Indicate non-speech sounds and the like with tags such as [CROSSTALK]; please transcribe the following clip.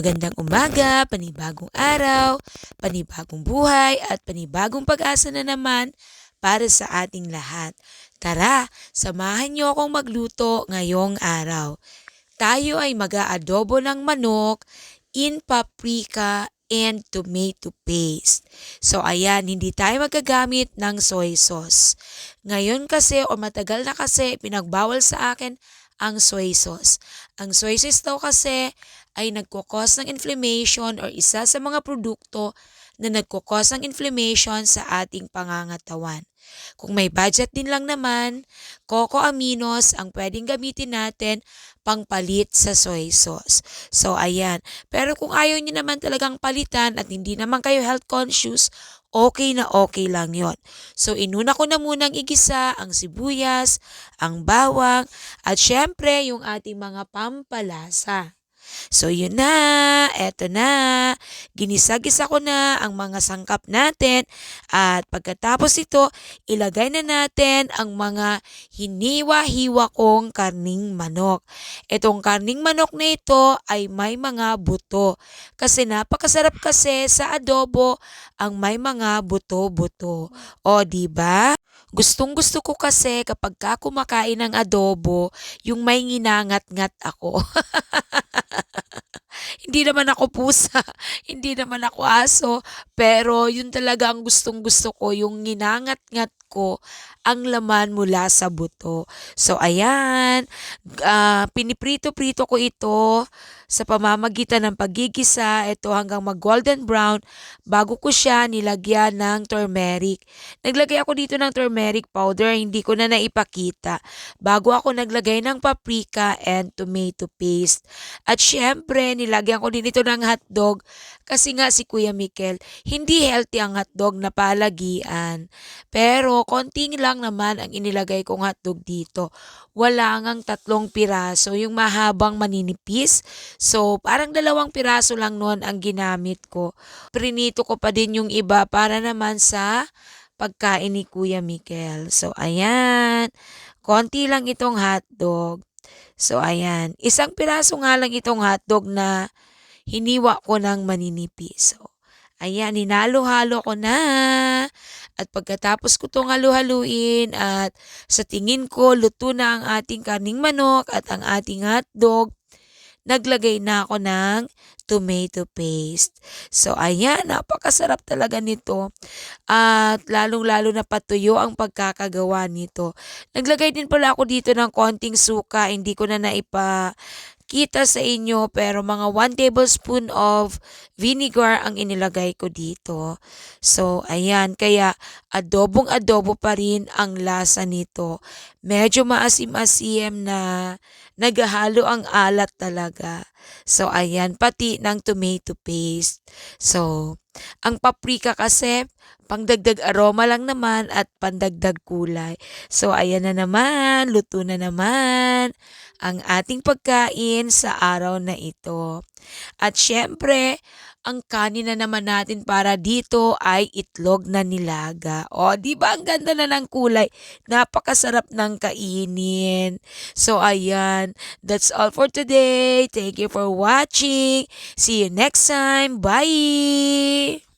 Magandang umaga, panibagong araw, panibagong buhay at panibagong pag-asa na naman para sa ating lahat. Tara, samahan niyo akong magluto ngayong araw. Tayo ay mag-aadobo ng manok in paprika and tomato paste. So ayan, hindi tayo magagamit ng soy sauce. Ngayon kasi o matagal na kasi pinagbawal sa akin ang soy sauce. Ang soy sauce daw kasi ay nagkukos ng inflammation or isa sa mga produkto na nagkukos ng inflammation sa ating pangangatawan. Kung may budget din lang naman, coco aminos ang pwedeng gamitin natin pangpalit sa soy sauce. So ayan, pero kung ayaw niyo naman talagang palitan at hindi naman kayo health conscious, okay na okay lang yon. So inuna ko na munang igisa ang sibuyas, ang bawang, at syempre yung ating mga pampalasa. So yun na, eto na, ginisagisa ko na ang mga sangkap natin at pagkatapos ito, ilagay na natin ang mga hiniwa-hiwa kong karning manok. Itong karning manok na ito ay may mga buto kasi napakasarap kasi sa adobo ang may mga buto-buto. O di ba? Gustong gusto ko kasi kapag ka kumakain ng adobo, yung may nginangat-ngat ako. [LAUGHS] Hindi naman ako pusa, [LAUGHS] hindi naman ako aso, pero yun talaga ang gustong-gusto ko, yung nginangat-ngat ko ang laman mula sa buto. So ayan, ah, piniprito-prito ko ito sa pamamagitan ng paggigisa, ito hanggang mag-golden brown bago ko siya nilagyan ng turmeric. Naglagay ako dito ng turmeric powder, hindi ko na naipakita. Bago ako naglagay ng paprika and tomato paste. At syempre, nilagyan ko din ito ng hotdog kasi nga si Kuya Mikel, hindi healthy ang hotdog na palagian. Pero konting lang naman ang inilagay kong hotdog dito. Wala ngang tatlong piraso, yung mahabang maninipis. So, parang dalawang piraso lang noon ang ginamit ko. Prinito ko pa din yung iba para naman sa pagkain ni Kuya Mikel. So, ayan. Konti lang itong hotdog. So, ayan. Isang piraso nga lang itong hotdog na hiniwa ko ng maninipis. So, ayan, hinalo-halo ko na. At pagkatapos ko itong halu-haluin at sa tingin ko, luto na ang ating karning manok at ang ating hotdog, naglagay na ako ng tomato paste. So, ayan, napakasarap talaga nito. At lalong-lalo na patuyo ang pagkakagawa nito. Naglagay din pala ako dito ng konting suka. Hindi ko na naipa kita sa inyo pero mga 1 tablespoon of vinegar ang inilagay ko dito. So, ayan. Kaya adobong adobo pa rin ang lasa nito. Medyo maasim-asim na naghahalo ang alat talaga. So, ayan. Pati ng tomato paste. So, ang paprika kasi pangdagdag aroma lang naman at pandagdag kulay. So, ayan na naman. Luto na naman ang ating pagkain sa araw na ito. At syempre, ang kanin na naman natin para dito ay itlog na nilaga. O, di ba ang ganda na ng kulay? Napakasarap ng kainin. So, ayan. That's all for today. Thank you for watching. See you next time. Bye!